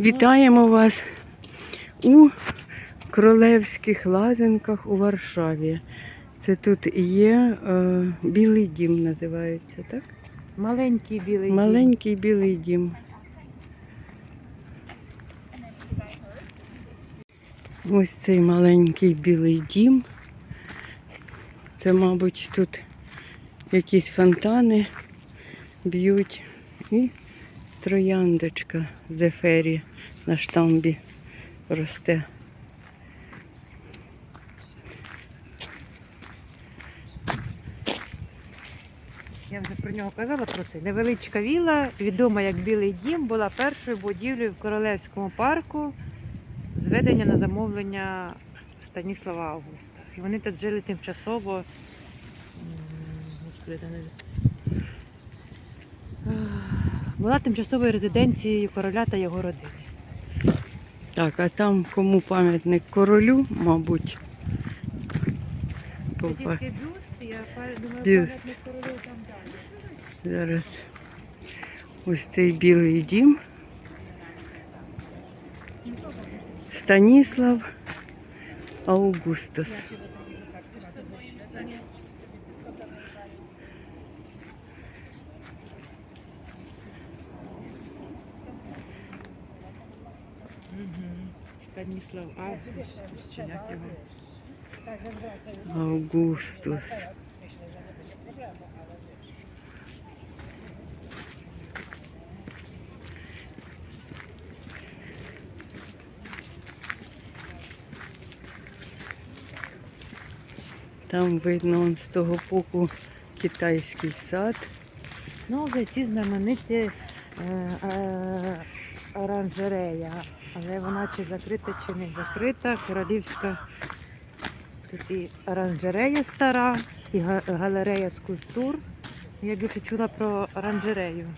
Вітаємо вас у Кролевських лазенках у Варшаві. Це тут є е, білий дім, називається, так? Маленький білий. дім. Маленький білий дім. Ось цей маленький білий дім. Це, мабуть, тут якісь фонтани б'ють. І трояндочка зефері на штамбі росте. Я вже про нього казала про це. Невеличка віла, відома як Білий дім, була першою будівлею в Королевському парку зведення на замовлення Станіслава Августа. І вони тут жили тимчасово. Господи, Була тимчасовою резиденцією короля та його родини. Так, а там кому пам'ятник королю, мабуть. Попа- Тільки я думаю, Бюст. пам'ятник королю там далі. Зараз ось цей білий дім. Станіслав Аугустос. Станіслав Августус, чи як його? Аугустус. Там видно он з того боку китайський сад. Ну, вже ці знамениті е, е, оранжерея, але вона чи закрита, чи не закрита. Королівська тут і оранжерея стара, і галерея скульптур. Я більше чула про оранжерею.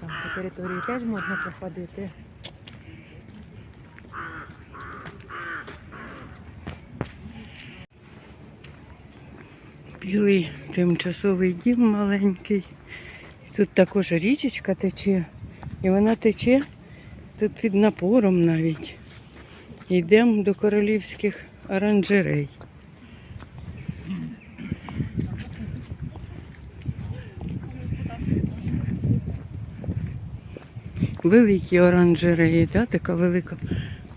Там по території теж можна проходити. Білий тимчасовий дім маленький. Тут також річечка тече. І вона тече тут під напором навіть. Йдемо до королівських оранжерей. Великі оранжереї, да? така велика,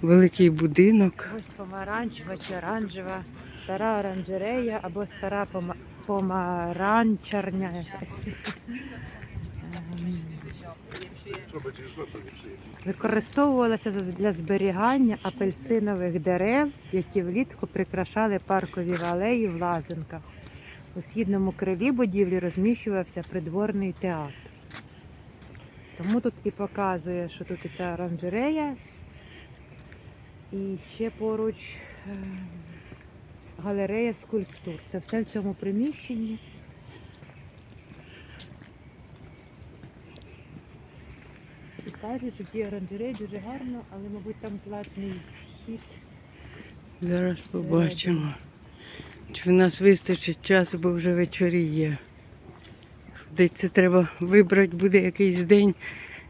великий будинок. Ось помаранчева чи оранжева, стара оранжерея або стара помаранчарня якась. Ем, Використовувалася для зберігання апельсинових дерев, які влітку прикрашали паркові алеї в Лазенках. У східному крилі будівлі розміщувався придворний театр. Тому тут і показує, що тут і ця оранжерея, і ще поруч е, галерея скульптур. Це все в цьому приміщенні. І кажуть, що ті оранжереї дуже гарно, але, мабуть, там платний вхід. Зараз побачимо. Чи в нас вистачить часу, бо вже вечоріє. Десь це треба вибрати буде якийсь день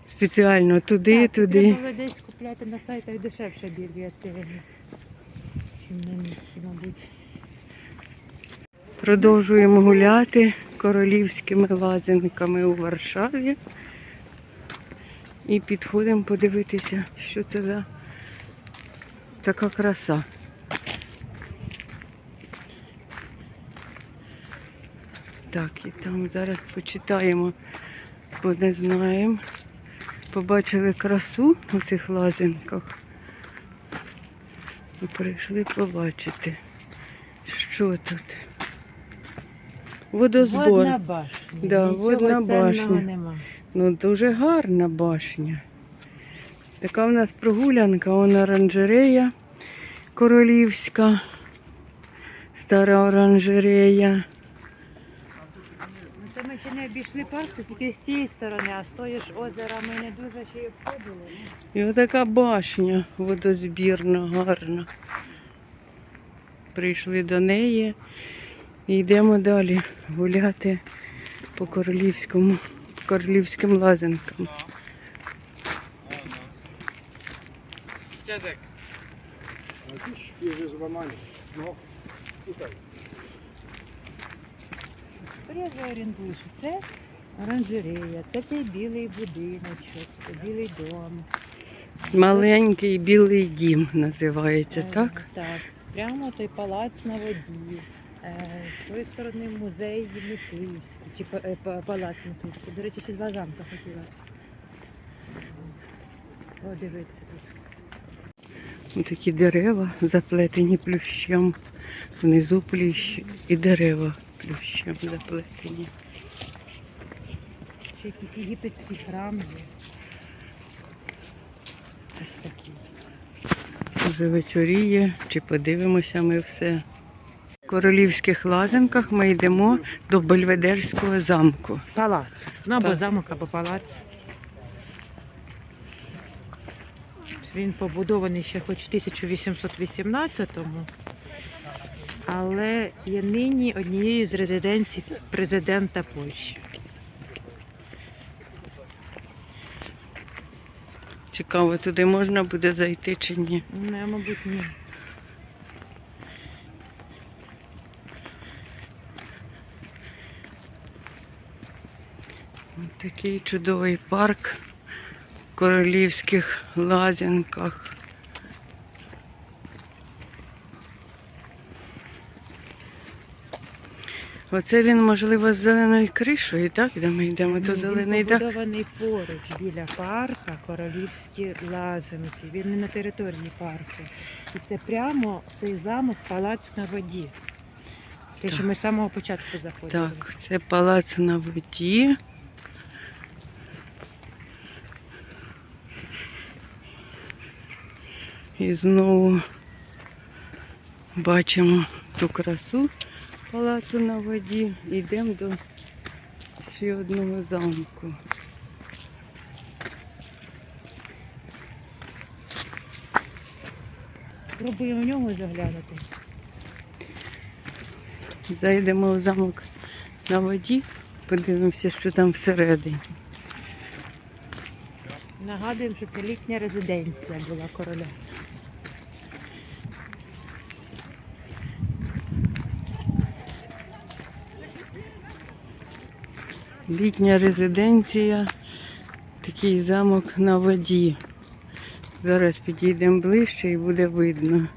спеціально туди, Так, туди. Треба десь купляти на сайтах дешевше чим на місці, мабуть. Продовжуємо гуляти королівськими лазинками у Варшаві. І підходимо подивитися, що це за така краса. Так, і там зараз почитаємо, бо не знаємо. Побачили красу у цих лазинках. І прийшли побачити, що тут. Водозбор. Водна башня. Да, Нічого водна башня. Нема. Ну, дуже гарна башня. Така в нас прогулянка, вона оранжерея королівська, стара оранжерея. Ну, ми обійшли парк, це тільки з цієї сторони, а з тої ж озера ми не дуже ще й обходили. І отака башня водозбірна, гарна. прийшли до неї і йдемо далі гуляти по королівському, по королівським лазинкам. Dziadek. Świeże złamanie. No, tutaj. Тепер я вже орієнтую, що це оранжерея, це цей білий будиночок, це білий дом. Маленький білий дім називається, Е, так? Так. Прямо той палац на воді. Е, З тої сторони музей мисливський, чи е, па- палац мисливський. До речі, ще два замка хотіла. Подивитися тут. Ось такі дерева заплетені плющем. Внизу плющ і дерева плющем заплетені. Ще якийсь єгипетський храм є. Ось такий. Вже вечоріє, чи подивимося ми все. В королівських лазанках ми йдемо до Бельведерського замку. Палац. Ну або замок, або палац. Він побудований ще хоч в 1818-му, але є нині однією з резиденцій президента Польщі. Цікаво, туди можна буде зайти чи ні. Ну, мабуть, ні. Ось такий чудовий парк в королівських лазянках. Оце він, можливо, з зеленою кришою, так? Де ми йдемо, то Ні, зелений Він дах. побудований поруч біля парка королівські лазанки. Він не на території парку. І це прямо цей замок палац на воді. Те, що ми з самого початку заходили. Так, це палац на воді. І знову бачимо ту красу палацу на воді. Йдемо до ще одного замку. Пробуємо в нього заглянути. Зайдемо в замок на воді, подивимося, що там всередині. Нагадуємо, що це літня резиденція була короля. Літня резиденція, такий замок на воді. Зараз підійдемо ближче і буде видно.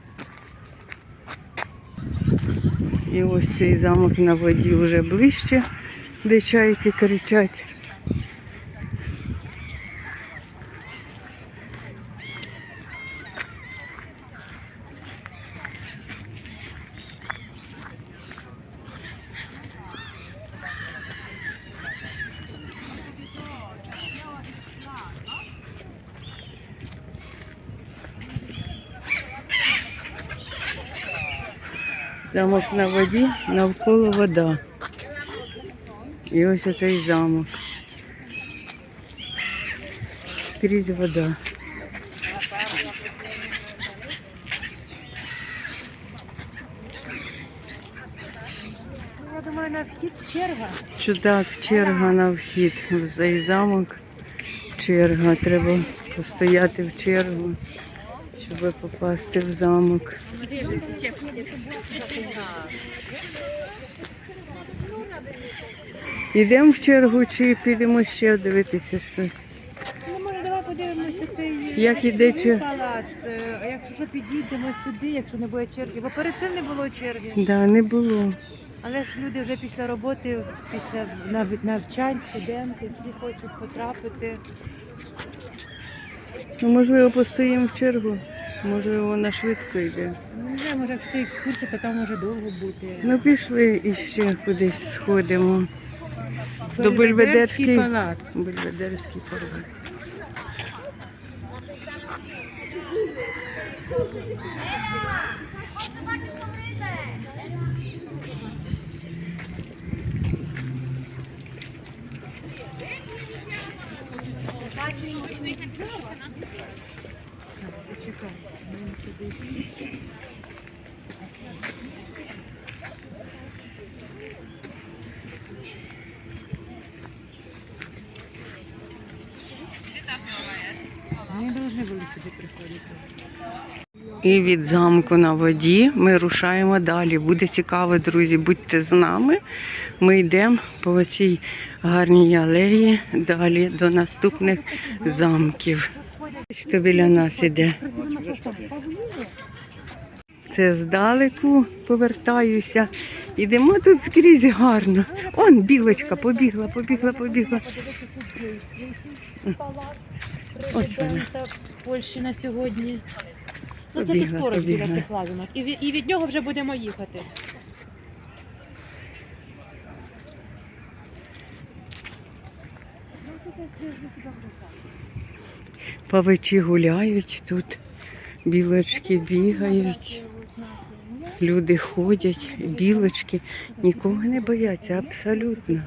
І ось цей замок на воді вже ближче, де чайки кричать. Замок на воді, навколо вода. І ось оцей замок. Скрізь вода. Я думаю, на вхід черга. Чудак, черга на вхід в цей замок. Черга. Треба постояти в чергу, щоб попасти в замок. Йдемо в чергу чи підемо ще дивитися щось. Ну, може, давай подивимося той Як іде чер- палац. Е, А якщо що, підійдемо сюди, якщо не буде черги. Бо перед цим не було черги. Да, не було. Але ж люди вже після роботи, після нав- навчань, студенти, всі хочуть потрапити. Ну, можливо, постоїмо в чергу. Можливо, вона швидко йде. Ну, не знаю, може, якщо це екскурсія, то там може довго бути. Ну, пішли і ще кудись сходимо. До Бельведерський Бельведерський палац. Бельведерський палац. Чекай, він були сюди приходити. І від замку на воді ми рушаємо далі. Буде цікаво, друзі, будьте з нами. Ми йдемо по цій гарній алеї далі до наступних замків. Хто біля нас іде? Це здалеку повертаюся. Ідемо тут скрізь гарно. Он білочка побігла, побігла, побігла. Ось вона. Польщі на сьогодні. Ну, це Побігла, тут поруч біля побігла. цих лазинок. І від, і від нього вже будемо їхати. Павичі гуляють тут, білочки бігають, люди ходять, білочки нікого не бояться, абсолютно.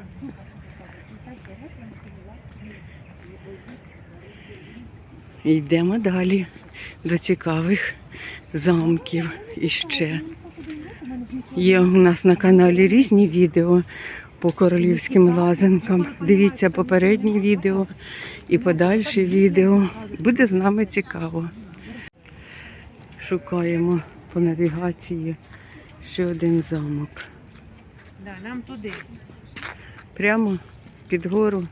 Йдемо далі до цікавих замків іще. Є у нас на каналі різні відео по королівським лазанкам. Дивіться попередні відео і подальші відео. Буде з нами цікаво. Шукаємо по навігації ще один замок. Да, нам туди. Прямо під гору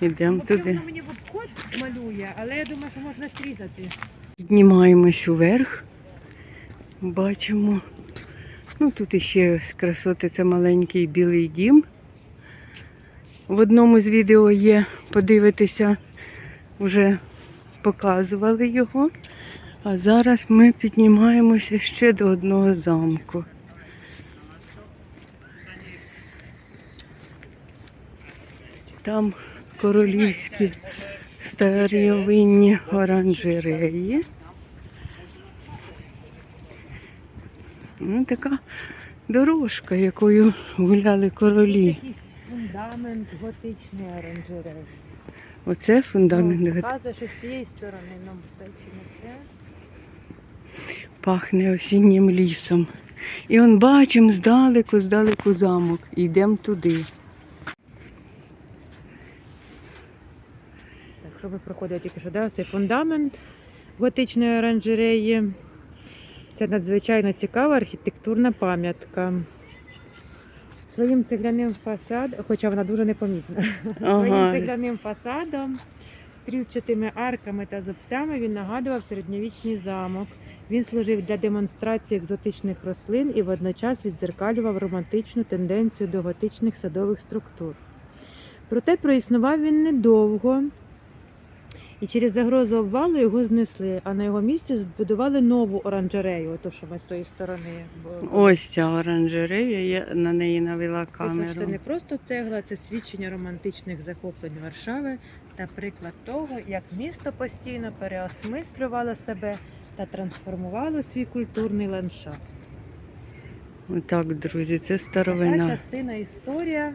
йдемо туди. воно мені в обход малює, але я думаю, що можна срізати. Піднімаємось уверх. Бачимо. Ну, тут іще з красоти це маленький білий дім. В одному з відео є, подивитися, вже показували його. А зараз ми піднімаємося ще до одного замку. Там королівські старовинні оранжереї. Ну, така дорожка, якою гуляли королі. Якийсь фундамент готичний оранжерей. Оце фундамент. Ну, показує, що з цієї сторони нам це чи не це. Пахне осіннім лісом. І он бачимо здалеку, здалеку замок. Йдемо туди. Так, що ви проходили тільки що, да? Цей фундамент готичної оранжереї. Це надзвичайно цікава архітектурна пам'ятка. Своїм цегляним фасадом, хоча вона дуже непомітна, своїм цегляним фасадом, стрілчатими арками та зубцями він нагадував середньовічний замок. Він служив для демонстрації екзотичних рослин і водночас відзеркалював романтичну тенденцію до готичних садових структур. Проте проіснував він недовго, і через загрозу обвалу його знесли, а на його місці збудували нову оранжерею, ото що ми з тої сторони. Ось ця оранжерея, я на неї навела Ось Це не просто цегла, це свідчення романтичних захоплень Варшави та приклад того, як місто постійно переосмислювало себе та трансформувало свій культурний ландшафт. Отак, друзі, це старовина. частина історія.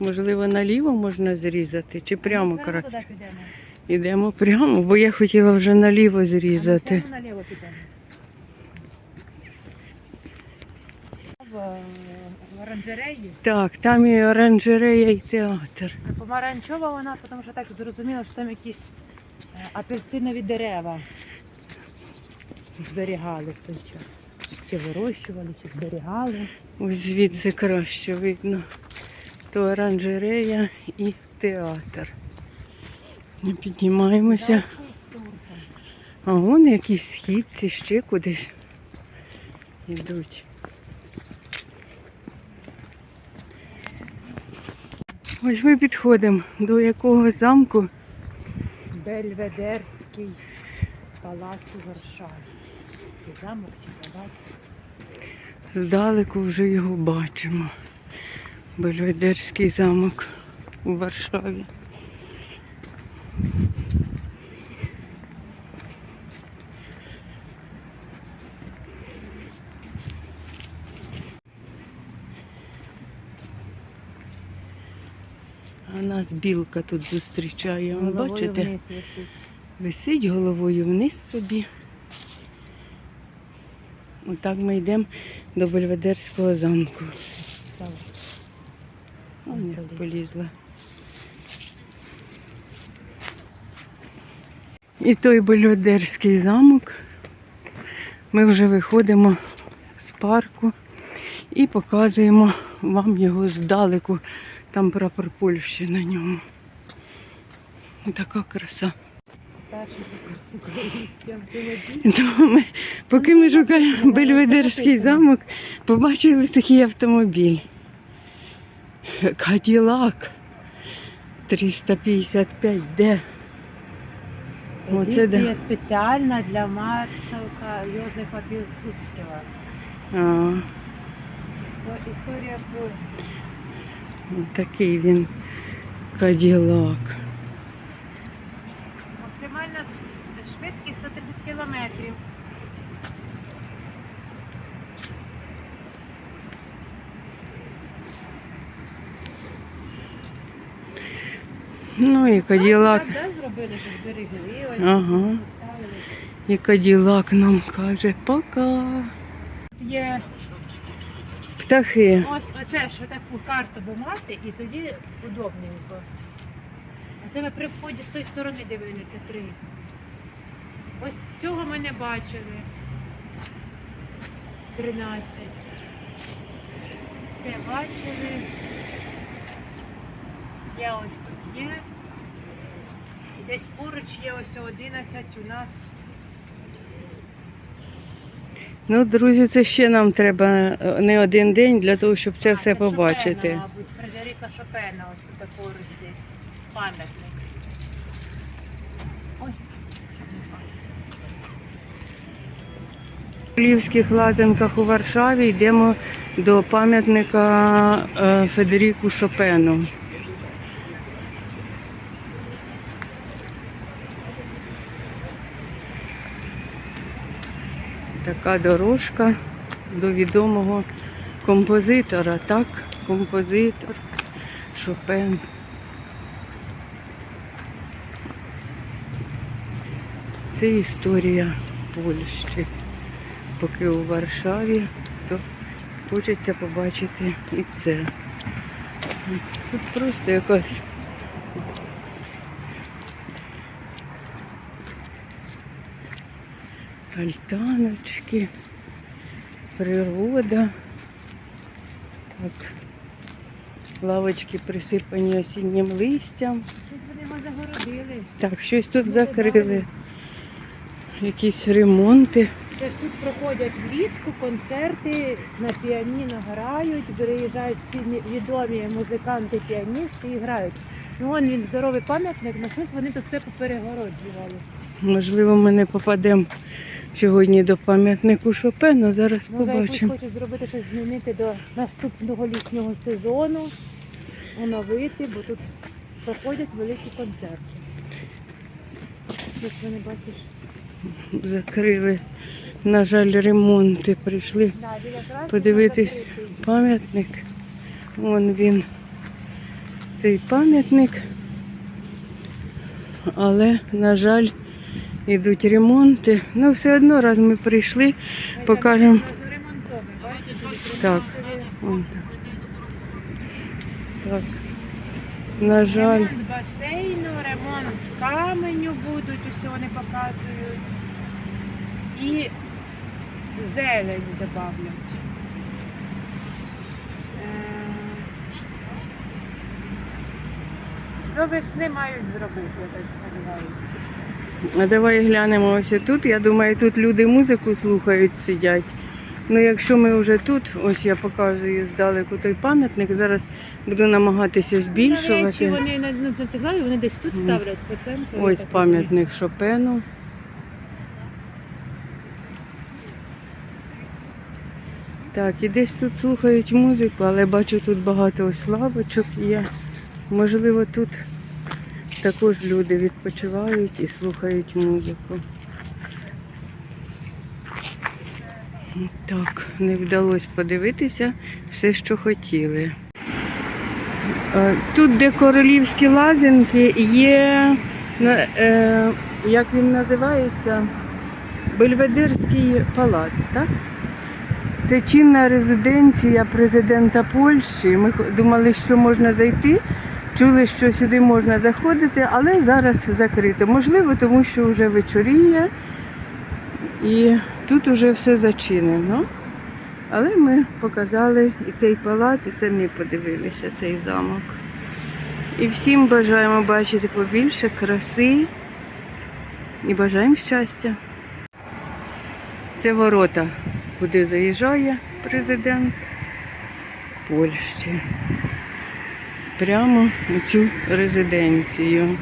Можливо, наліво можна зрізати чи прямо Ми кра- туди підемо. Ідемо прямо, бо я хотіла вже наліво А ми зрізати. все наліво підемо. В, в оранжереї. Так, там і оранжерея, і театр. Помаранчова вона, тому що так зрозуміло, що там якісь е, апельсинові дерева зберігали в той час. Чи вирощували, чи зберігали. Ось звідси краще видно. То оранжерея і театр. Ми піднімаємося. А вон якісь східці ще кудись йдуть. Ось ми підходимо до якого замку. Бельведерський палац у Варшаві. Замок, чи палац. Здалеку вже його бачимо. Бельведерський замок у Варшаві. А нас білка тут зустрічає. Вон, Головою бачите? вниз висить. Висить головою вниз собі. Отак ми йдемо до Бельведерського замку. Вон як полізла. І той Бельведерський замок. Ми вже виходимо з парку і показуємо вам його здалеку. Там прапор Польщі на ньому. Така краса. Тому ми, поки ми шукаємо Бельведерський замок, побачили такий автомобіль. Каділак 355 де. Оце да. спеціальна для маршалка Йозефа Пілсудського. А, Істо- Історія про такий він Каділак. максимальна ш- швидкість 130 кілометрів. Ну і Каділак. Так, да, зробили, що зберегли. Ага. І Каділак нам каже пока. Є Птахи. ось оце ж таку карту би мати, і тоді удобненько. А це ми при вході з тої сторони дивилися три. Ось цього ми не бачили. 13. Те бачили. Я ось тут є. Десь поруч є ось 11 у нас. Ну, друзі, це ще нам треба е, не один день для того, щоб це А, все Шопена, побачити. мабуть, Фредеріка Шопена, ось тут поруч десь. Пам'ятник. Ой. В Львівських лазенках у Варшаві йдемо до пам'ятника е, Федеріку Шопену. Така дорожка до відомого композитора, так? Композитор Шопен. Це історія Польщі. Поки у Варшаві, то хочеться побачити і це. Тут просто якась альтаночки, природа. Так. Лавочки присипані осіннім листям. Загородили. Так, щось тут закрили. Якісь ремонти. Це ж тут проходять влітку концерти, на піаніно грають, приїжджають всі відомі музиканти, піаністи і грають. Ну, вон він здоровий пам'ятник, на щось вони тут все поперегороджували. Можливо, ми не попадемо сьогодні до пам'ятнику Шопену. Зараз Може, побачимо. хочуть зробити щось змінити до наступного літнього сезону, оновити, бо тут проходять великі концерти. Ось вони бачиш. Закрили, на жаль, ремонти. Прийшли Подивитись. пам'ятник. Вон він. Цей пам'ятник. Але, на жаль, йдуть ремонти. Ну, все одно, раз ми прийшли, покажемо. так. Вон так. Так. На жаль, Ремонт басейну, ремонт каменю будуть, усе вони показують. І зелень додають. До весни мають зробити, я так сподіваюся. А давай глянемо ось тут. Я думаю, тут люди музику слухають, сидять. Ну, якщо ми вже тут, ось я показую здалеку той пам'ятник, зараз буду намагатися збільшувати. вони на, на, на цеглаві, вони десь тут ставлять по центру. Ось пам'ятник Шопену. Так, і десь тут слухають музику, але бачу тут багато ось лавочок є. Можливо, тут також люди відпочивають і слухають музику. Так, не вдалося подивитися все, що хотіли. Е, Тут, де королівські лазінки, є, е, як він називається, Бельведерський палац, так? Це чинна резиденція президента Польщі. Ми думали, що можна зайти чули, що сюди можна заходити, але зараз закрито. Можливо, тому що вже вечоріє і тут вже все зачинено. Але ми показали і цей палац, і самі подивилися цей замок. І всім бажаємо бачити побільше краси і бажаємо щастя. Це ворота, куди заїжджає президент Польщі. Прямо у цю резиденцію.